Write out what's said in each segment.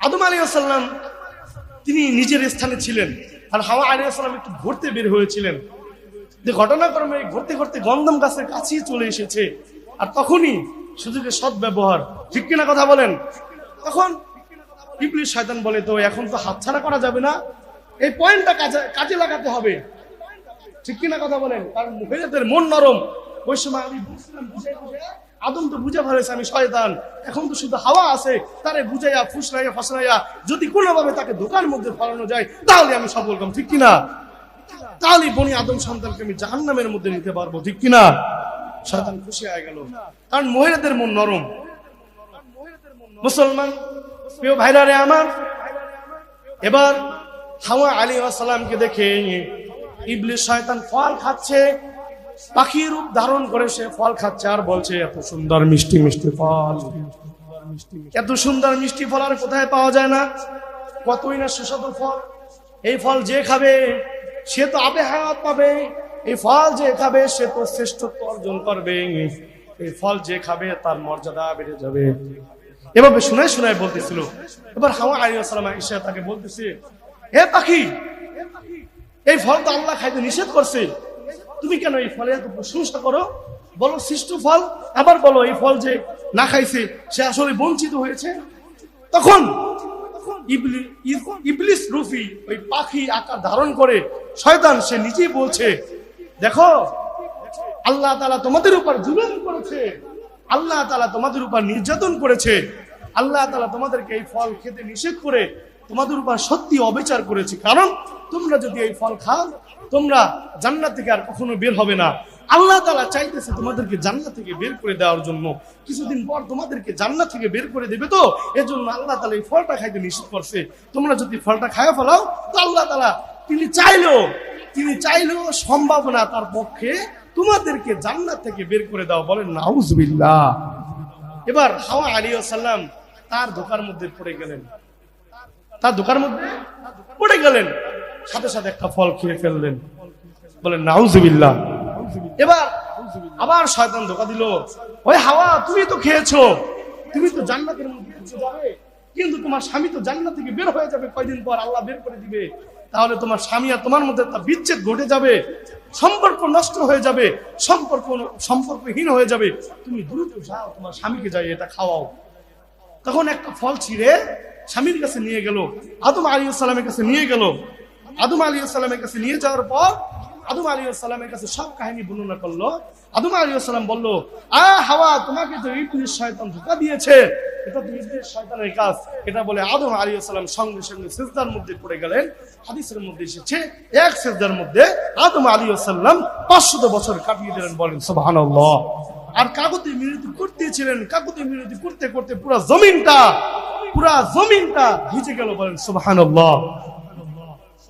আদম আলী আসাল্লাম তিনি নিজের স্থানে ছিলেন। আর হাওয়া আলী আসাল্লাম একটু ঘুরতে বের হয়েছিলেন। যে ঘটনাক্রমে ঘুরতে ঘুরতে গন্ধম গাছের কাছেই চলে এসেছে। আর তখনই সুযোগের সৎ ব্যবহার ঠিক কিনা কথা বলেন? তখন ইবলিশ শয়তান বলে, তো এখন তো হাতছাড়া করা যাবে না। এই পয়েন্টটা কাজে কাজে লাগাতে হবে। ঠিক কিনা কথা বলেন? কারণ মহিলাদের মন নরম। ওই সময় আমি বুঝছিলাম বুঝে বুঝে আদম তো বুঝে ফেলেছে আমি শয়তান। এখন তো শুধু হাওয়া আছে, তারে বুঝাইয়া, ফুসলাইয়া, ফসলাইয়া যদি কোনোভাবে তাকে দোকান মধ্যে ফলানো যায়, তাহলে আমি সফল কাম ঠিক কিনা? তাহলে বনি আদম সন্তানকে আমি জাহান্নামের মধ্যে নিতে পারব, ঠিক কিনা? শয়তান খুশি হয়ে গেল। কারণ মহিলাদের মন নরম। মুসলমান, প্রিয় আমার, এবার হাওয়া আলী সালামকে দেখে ইবলিশ শয়তান ফল খাচ্ছে পাখি রূপ ধারণ করে সে ফল খাচ্ছে আর বলছে, এত সুন্দর মিষ্টি মিষ্টি ফল। এত সুন্দর মিষ্টি ফল আর কোথায় পাওয়া যায় না? কতই না সুস্বাদু ফল। এই ফল যে খাবে, সে তো আবে হায়াত পাবে। এই ফল যে খাবে, সে তো শ্রেষ্ঠত্ব অর্জন করবে। এই ফল যে খাবে, তার মর্যাদা বেড়ে যাবে। এভাবে শোনায় শোনায় বলতেছিল। এবার হাওয়া আলী আসসালাম ঈশা তাকে বলতেছে, হে পাখি, এই ফল তো আল্লাহ খাইতে নিষেধ করছে। তুমি কেন এই ফলে এত প্রশংসা করো? বলো, সৃষ্ট ফল। আবার বলো, এই ফল যে না খাইছে, সে আসলে বঞ্চিত হয়েছে? তখন ইবলি- ইবলিস রুফি ওই পাখি আকার ধারণ করে শয়তান, সে নিজেই বলছে, দেখো, আল্লাহ তালা তোমাদের উপর জুলুম করেছে। আল্লাহ তালা তোমাদের উপর নির্যাতন করেছে। আল্লাহ তালা তোমাদেরকে এই ফল খেতে নিষেধ করে তোমাদের উপর সত্যি অবিচার করেছে। কারণ তোমরা যদি এই ফল খাও তোমরা জান্নাত থেকে আর কখনো বের হবে না। আল্লাহ তালা চাইতেছে তোমাদেরকে জান্নাত থেকে বের করে দেওয়ার জন্য। কিছুদিন পর তোমাদেরকে জান্নাত থেকে বের করে দেবে তো? এজন্য আল্লাহ তালা এই ফলটা খাইতে নিষেধ করছে। তোমরা যদি ফলটা খায় ফেলাও, তো আল্লাহ তালা তিনি চাইলেও তিনি চাইলেও সম্ভাবনা তার পক্ষে তোমাদেরকে জান্নাত থেকে বের করে দাও বলেন নাউজবিল্লাহ। এবার হাওয়া আলী সাল্লাম তার দোকার মধ্যে পড়ে গেলেন। তার দোকার মধ্যে পড়ে গেলেন। সাথে সাথে একটা ফল খেয়ে ফেললেন। বলেন, নাউজবিল্লাহ। এবার আবার শয়তান ধোকা দিল। ওই হাওয়া, তুমি তো খেয়েছো। তুমি তো জান্নাতের মধ্যে যাবে। কিন্তু তোমার স্বামী তো জান্নাত থেকে বের হয়ে যাবে কয়দিন পর, আল্লাহ বের করে দিবে। তাহলে তোমার স্বামী আর তোমার মধ্যে একটা বিচ্ছেদ ঘটে যাবে। সম্পর্ক নষ্ট হয়ে যাবে, সম্পর্ক সম্পর্কহীন হয়ে যাবে। তুমি দ্রুত যাও, তোমার স্বামীকে যাই, এটা খাওয়াও। তখন একটা ফল ছিঁড়ে স্বামীর কাছে নিয়ে গেল, আদম আলী সালামের কাছে নিয়ে গেল। আদম আলী সালামের কাছে নিয়ে যাওয়ার পর আদম আলী সালামের কাছে সব কাহিনী বর্ণনা করল। আদম আলী সালাম বলল, আ হাওয়া, তোমাকে তো ইবলিশ শয়তান ধোকা দিয়েছে, এটা তো ইবলিশ শয়তানের কাজ। এটা বলে আদম আলী সালাম সঙ্গে সঙ্গে সিজদার মধ্যে পড়ে গেলেন। হাদিসের মধ্যে এসেছে, এক সিজদার মধ্যে আদম আলী সাল্লাম পাঁচশত বছর কাটিয়ে দিলেন বলেন, সুবহানাল্লাহ। আর কাগজে মিনতি করতেছিলেন কাগজে মিনতি করতে করতে পুরো জমিনটা, পুরা জমিনটা ভিজে গেল বলেন, সুবহানাল্লাহ।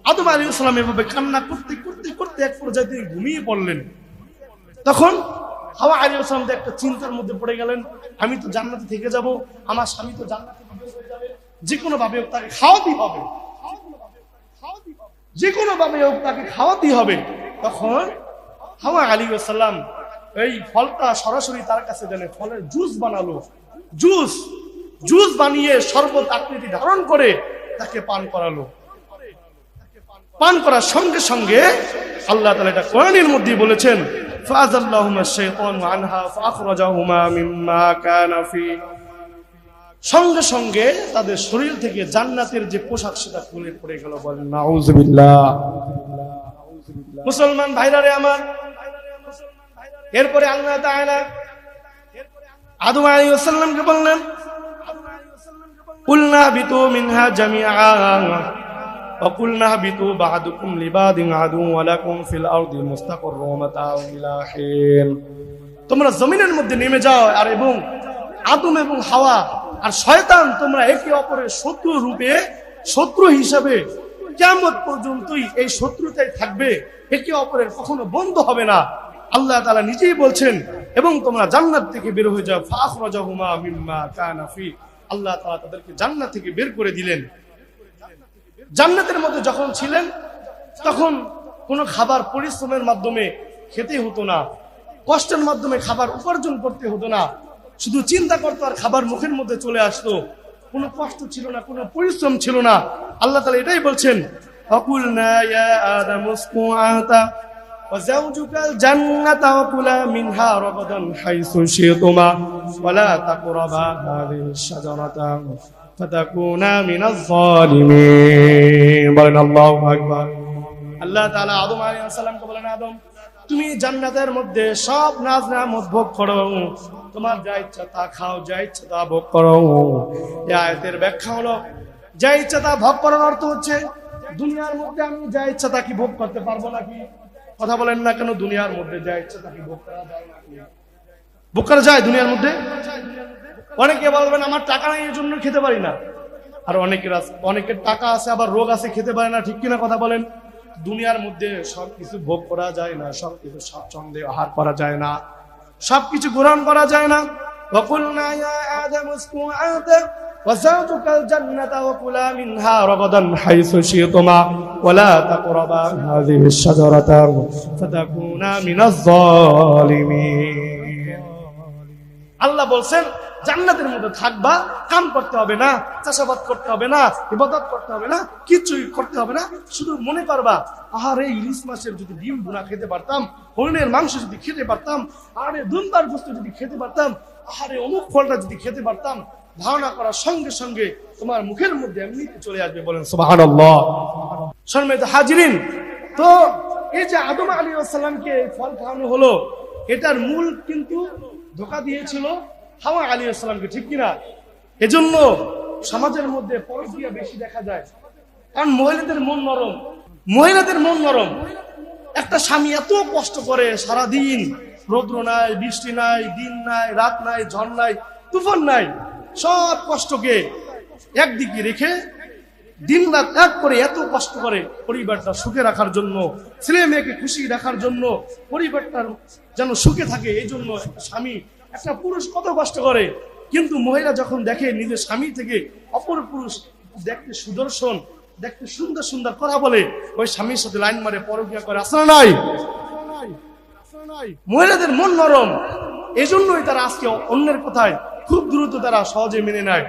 আদম আলী ইসলাম এভাবে কান্না করতে করতে করতে এক পর্যায়ে তিনি ঘুমিয়ে পড়লেন। তখন হাওয়া আলী ইসলাম একটা চিন্তার মধ্যে পড়ে গেলেন, আমি তো জান্নাতে থেকে যাব, আমার স্বামী তো জান্নাতে যে কোনো ভাবে হোক তাকে খাওয়াতেই হবে। যে কোনো ভাবে হোক তাকে খাওয়াতেই হবে। তখন হাওয়া আলী সাল্লাম এই ফলটা সরাসরি তার কাছে দেন ফলের জুস বানালো। জুস জুস বানিয়ে শরবত আকৃতি ধারণ করে তাকে পান করালো। পান করার সঙ্গে সঙ্গে আল্লাহ তালা এটা কোরআনের মধ্যে বলেছেন সঙ্গে সঙ্গে তাদের শরীর থেকে জান্নাতের যে পোশাক সেটা খুলে পড়ে গেল বলেন মুসলমান ভাইরা রে আমার, এরপরে আল্লাহ আদম আলাইহিস সালামকে বললেন, কুলনা বিতু মিনহা জামিআ। وقلنا اهبطوا بعضكم لبعض عدو ولكم في الارض مستقر ومتاع الى حين তোমরা জমিনের মধ্যে নেমে যাও আর এবং আদম এবং হাওয়া আর শয়তান তোমরা একে অপরের শত্রু রূপে শত্রু হিসাবে কেমন পর্যন্তই এই শত্রুতাই থাকবে একে অপরের কখনো বন্ধ হবে না আল্লাহ তাআলা নিজেই বলছেন এবং তোমরা জান্নাত থেকে বের হয়ে যাও ফাখরাজাহুমা মিম্মা কানা ফি আল্লাহ তাআলা তাদেরকে জান্নাত থেকে বের করে দিলেন জান্নাতের মধ্যে যখন ছিলেন, তখন কোনো খাবার পরিশ্রমের মাধ্যমে খেতে হতো না, কষ্টের মাধ্যমে খাবার উপার্জন করতে হতো না। শুধু চিন্তা করতো আর খাবার মুখের মধ্যে চলে আসতো। কোনো কষ্ট ছিল না, কোনো পরিশ্রম ছিল না। আল্লাহ তালা এটাই বলছেন, অকুলনা ইয়া আদম উসকুন আতা وزوجك الجنة وكلا منها رغدا حيث شئتما ولا تقربا هذه الشجرة فتكونا من الظالمين বলেন আল্লাহু আকবার আল্লাহ তাআলা আদম আলাইহিস সালামকে বলেন আদম তুমি জান্নাতের মধ্যে সব নাজ নামত ভোগ করো তোমার যা ইচ্ছা তা খাও যা ইচ্ছা তা ভোগ করো এই আয়াতের ব্যাখ্যা হলো যা ইচ্ছা তা ভোগ করার অর্থ হচ্ছে দুনিয়ার মধ্যে আমি যা ইচ্ছা তা কি ভোগ করতে পারবো নাকি কথা বলেন না কেন দুনিয়ার মধ্যে যা ইচ্ছা তা কি ভোগ করা যায় নাকি ভোগ করা যায় দুনিয়ার মধ্যে অনেকে বলবেন আমার টাকা নাই এই জন্য খেতে পারি না আর অনেকের আছে অনেকের টাকা আছে আবার রোগ আছে খেতে পারে না ঠিক কিনা কথা বলেন দুনিয়ার মধ্যে সবকিছু ভোগ করা যায় না সবকিছু স্বাচ্ছন্দ্যে আহার করা যায় না সবকিছু গ্রহণ করা যায় না وقلنا يا آدم اسكن أنت وزوجك الجنة وكلا منها رغدا حيث شئتما ولا تقربا هذه الشجرة فتكونا من الظالمين আল্লাহ বলছেন জান্নাতের মধ্যে থাকবা, কাম করতে হবে না, চাষাবাদ করতে হবে না, ইবাদত করতে হবে না, কিছুই করতে হবে না, শুধু মনে করবা, আহারে ইলিশ মাছের যদি ডিম ভুনা খেতে পারতাম, হরিণের মাংস যদি খেতে পারতাম আরে দুমদার বস্তু যদি খেতে পারতাম, আহারে অমুক ফলটা যদি খেতে পারতাম ধারণা করার সঙ্গে সঙ্গে তোমার মুখের মধ্যে এমনিতে চলে আসবে বলেন, সুবহানাল্লাহ। সম্মানিত হাজিরিন, তো এই যে আদম আলী আসসালামকে ফল খাওয়ানো হলো, এটার মূল কিন্তু ধোকা দিয়েছিল হাওয়া আলী আসসালামকে ঠিক কিনা? এজন্য সমাজের মধ্যে পরকিয়া বেশি দেখা যায়। কারণ মহিলাদের মন নরম। মহিলাদের মন নরম। একটা স্বামী এত কষ্ট করে সারা দিন রৌদ্র নাই, বৃষ্টি নাই, দিন নাই, রাত নাই, ঝড় নাই, তুফান নাই, সব কষ্টকে একদিকে রেখে দিন রাত এক করে এত কষ্ট করে পরিবারটা সুখে রাখার জন্য, ছেলে মেয়েকে খুশি রাখার জন্য পরিবারটা যেন সুখে থাকে এই জন্য স্বামী একটা পুরুষ কত কষ্ট করে? কিন্তু মহিলা যখন দেখে নিজের স্বামী থেকে অপর পুরুষ দেখতে সুদর্শন, দেখতে সুন্দর সুন্দর কথা বলে, ওই স্বামীর সাথে লাইন মারে, পরকিয়া করে, আসলে নাই। মহিলাদের মন নরম। এজন্যই তারা আজকে অন্যের কথায় খুব দ্রুত তারা সহজে মেনে নেয়।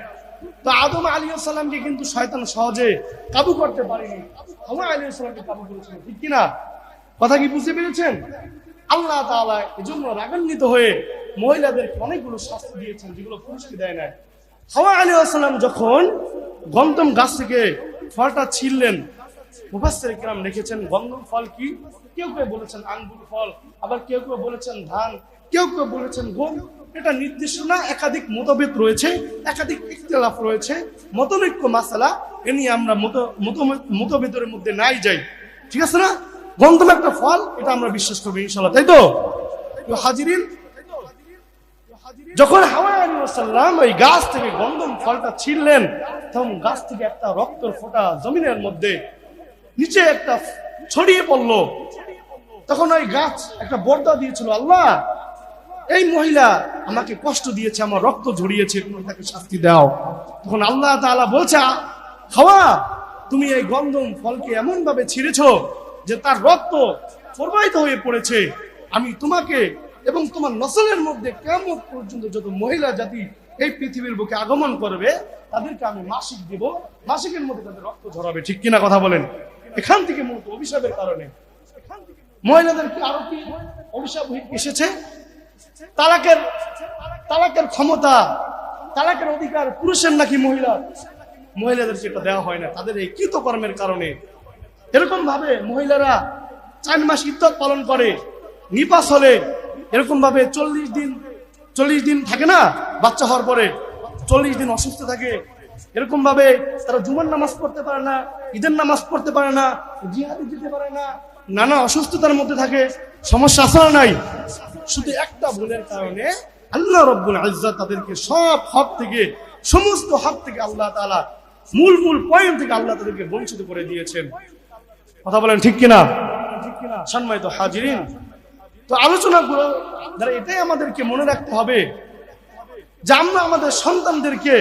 তো আদম আলী সাল্লামকে কিন্তু শয়তান সহজে কাবু করতে পারেনি। হাওয়া আলী সাল্লামকে কাবু করেছিল ঠিক কিনা? কথা কি বুঝতে পেরেছেন? আল্লাহ তাআলা এজন্য রাগান্বিত হয়ে মহিলাদেরকে অনেকগুলো শাস্তি দিয়েছেন, যেগুলো পুরুষকে দেয় না হাওয়া আলী সাল্লাম যখন গন্তম গাছ থেকে ফলটা ছিললেন মুফাসসির কিরাম লিখেছেন গন্ধম ফল কি? কেউ কেউ বলেছেন, আঙ্গুর ফল। আবার কেউ কেউ বলেছেন, ধান। কেউ কেউ বলেছেন, গম। এটা নির্দিষ্ট না, একাধিক মতভেদ রয়েছে, একাধিক ইখতিলাফ রয়েছে। মতনৈক্য মাসালা, এ নিয়ে আমরা মত, মত- মতভেদের মধ্যে নাই যাই। ঠিক আছে না? গন্ধম একটা ফল, এটা আমরা বিশ্বাস করব ইনশাল্লাহ তাই তো? হাজিরিন যখন হাওয়া ওই গাছ থেকে গন্ধম ফলটা ছিঁড়লেন, তখন গাছ থেকে একটা রক্তর ফোঁটা জমিনের মধ্যে নিচে একটা ছড়িয়ে পড়ল। তখন ওই গাছ একটা বর্দা দিয়েছিল, আল্লাহ, এই মহিলা আমাকে কষ্ট দিয়েছে, আমার রক্ত ঝরিয়েছে, তুমি তাকে শাস্তি দাও। তখন আল্লাহ তাআলা বলছে, হাওয়া, তুমি এই গন্ধম ফলকে এমন ভাবে ছিঁড়েছো যে তার রক্ত প্রবাহিত হয়ে পড়েছে। আমি তোমাকে এবং তোমার নসলের মধ্যে কেমন পর্যন্ত যত মহিলা জাতি এই পৃথিবীর বুকে আগমন করবে, তাদেরকে আমি মাসিক দেব। মাসিকের মধ্যে তাদের রক্ত ঝরাবে, ঠিক কিনা কথা বলেন? এখান থেকে মূলত অভিশাপের কারণে। মহিলাদেরকে আরও কি অভিশাপ এসেছে? তালাকের তালাকের ক্ষমতা, তালাকের অধিকার পুরুষের নাকি মহিলা মহিলাদেরকে এটা দেওয়া হয় না, তাদের এই কৃতকর্মের কারণে। এরকম ভাবে মহিলারা চার মাস ইত্তত পালন করে, নিপাস হলে এরকম ভাবে চল্লিশ দিন চল্লিশ দিন থাকে না বাচ্চা হওয়ার পরে চল্লিশ দিন অসুস্থ থাকে। এরকম ভাবে তারা জুমার নামাজ পড়তে পারে না ঈদের নামাজ পড়তে পারে না জিহাদি দিতে পারে না নানা অসুস্থতার মধ্যে থাকে সমস্যা আসা নাই? শুধু একটা ভুলের কারণে আল্লাহ রব্বুল আজ্জা তাদেরকে সব হক থেকে সমস্ত হক থেকে আল্লাহ তাআলা মূল মূল পয়েন্ট থেকে আল্লাহ তাদেরকে বঞ্চিত করে দিয়েছেন। কথা বলেন ঠিক কিনা? সম্মানিত হাজিরিন তো আলোচনাগুলো দ্বারা এটাই আমাদেরকে মনে রাখতে হবে যে আমরা আমাদের সন্তানদেরকে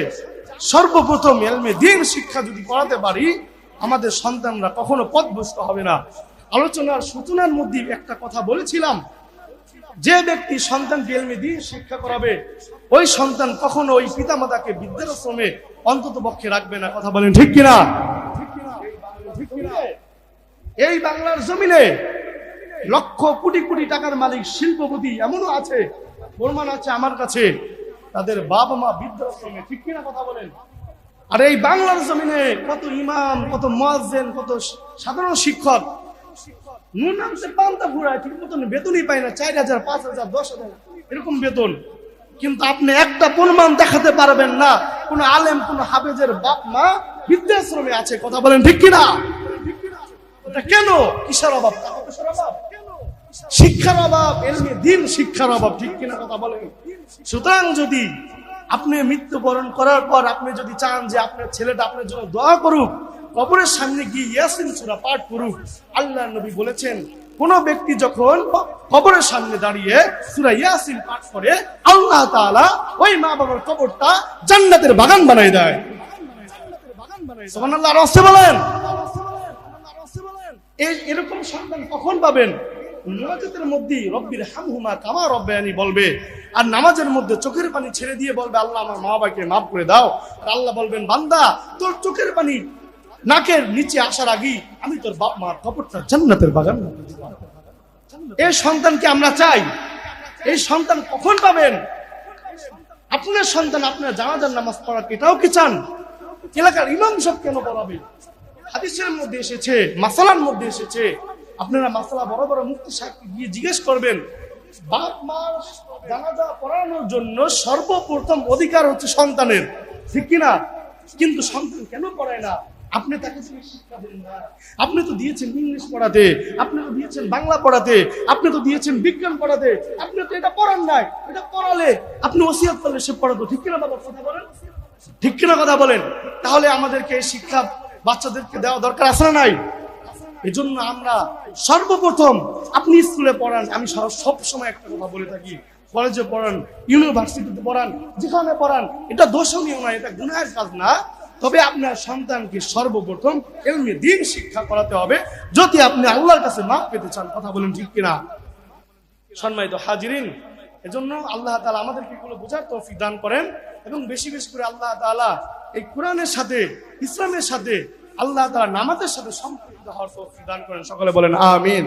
সর্বপ্রথম এলমে দিন শিক্ষা যদি করাতে পারি, আমাদের সন্তানরা কখনো পথভ্রষ্ট হবে না আলোচনার সূচনার মধ্যে একটা কথা বলেছিলাম, যে ব্যক্তি সন্তানকে এলমি দিন শিক্ষা করাবে, ওই সন্তান কখনো ওই পিতামাতাকে বৃদ্ধাশ্রমে অন্তত পক্ষে রাখবে না কথা বলেন ঠিক কিনা ঠিক কিনা? এই বাংলার জমিনে লক্ষ কোটি কোটি টাকার মালিক, শিল্পপতি এমনও আছে, প্রমাণ আছে আমার কাছে। তাদের বাবা মা বৃদ্ধাশ্রমে ঠিক কিনা কথা বলেন। আর এই বাংলার জমিনে কত ইমাম, কত মহাজেন কত সাধারণ শিক্ষক পান্তা ফুরায় ঠিক মতন বেতনই পায় না, চার হাজার, পাঁচ হাজার, দশ হাজার, এরকম বেতন। কিন্তু আপনি একটা প্রমাণ দেখাতে পারবেন না, কোন আলেম, কোন হাফেজের বাপ মা বৃদ্ধাশ্রমে আছে, কথা বলেন ঠিক কিনা? কেন? কিসের অভাব? অভাব? শিক্ষার অভাব এলমে দিন শিক্ষার অভাব, ঠিক কিনা কথা বলেন? সুতরাং যদি আপনি মৃত্যুবরণ করার পর আপনি যদি চান যে আপনার ছেলেটা আপনার জন্য দোয়া করুক, কবরের সামনে গিয়ে সূরা পাঠ করুক আল্লাহ নবী বলেছেন, কোন ব্যক্তি যখন কবরের সামনে দাঁড়িয়ে সূরা ইয়াসিন পাঠ করে, আল্লাহ তাআলা ওই মা বাবার কবরটা জান্নাতের বাগান বানায় দেয়। বলেন? এরকম সন্তান কখন পাবেন? নামাজের মধ্যে রব্বির হামহুমা কামা রব্বায়ানি বলবে, আর নামাজের মধ্যে চোখের পানি ছেড়ে দিয়ে বলবে, আল্লাহ আমার মা বাবাকে মাফ করে দাও। আর আল্লাহ বলবেন, বান্দা, তোর চোখের পানি নাকের নিচে আসার আগেই আমি তোর বাপ মার কপরটা জান্নাতের বাগান। এই সন্তানকে আমরা চাই? এই সন্তান কখন পাবেন? আপনার সন্তান, আপনার জানাজার নামাজ পড়া এটাও কি চান? এলাকার ইমাম সব কেন পড়াবে? হাদিসের মধ্যে এসেছে, মাসালার মধ্যে এসেছে আপনারা মাসালা বড় বড় মুক্তি সাহেবকে গিয়ে জিজ্ঞেস করবেন, বাপ মার জানাজা পড়ানোর জন্য সর্বপ্রথম অধিকার হচ্ছে সন্তানের। ঠিক কিনা? কিন্তু সন্তান কেন পড়ায় না? আপনি তাকে শিক্ষা দেন না। আপনি তো দিয়েছেন ইংলিশ পড়াতে, আপনি তো দিয়েছেন বাংলা পড়াতে, আপনি তো দিয়েছেন বিজ্ঞান পড়াতে, আপনি তো এটা পড়ান নাই, এটা পড়ালে আপনি ওসিয়াত করলে সে পড়াতো। ঠিক কিনা বাবা কথা বলেন? ঠিক কিনা কথা বলেন? তাহলে আমাদেরকে এই শিক্ষা বাচ্চাদেরকে দেওয়া দরকার আছে না নাই? এই জন্য আমরা সর্বপ্রথম আপনি স্কুলে পড়ান, আমি সব সময় একটা কথা বলে থাকি। কলেজে পড়ান, ইউনিভার্সিটিতে পড়ান, যেখানে পড়ান, এটা দোষণীয় নয়, এটা গুনাহের কাজ না। তবে আপনার সন্তানকে সর্বপ্রথম এলমে দিন শিক্ষা করাতে হবে। যদি আপনি আল্লাহর কাছে মাপ পেতে চান, কথা বলেন ঠিক কিনা? সম্মানিত হাজিরিন, এজন্য আল্লাহ তাআলা আমাদেরকে এগুলো বোঝার তৌফিক দান করেন এবং বেশি বেশি করে আল্লাহ তাআলা এই কোরআনের সাথে, ইসলামের সাথে আল্লাহ তারা নামাজের সাথে সম্পৃক্ত হওয়ার দান করেন। সকলে বলেন আমিন।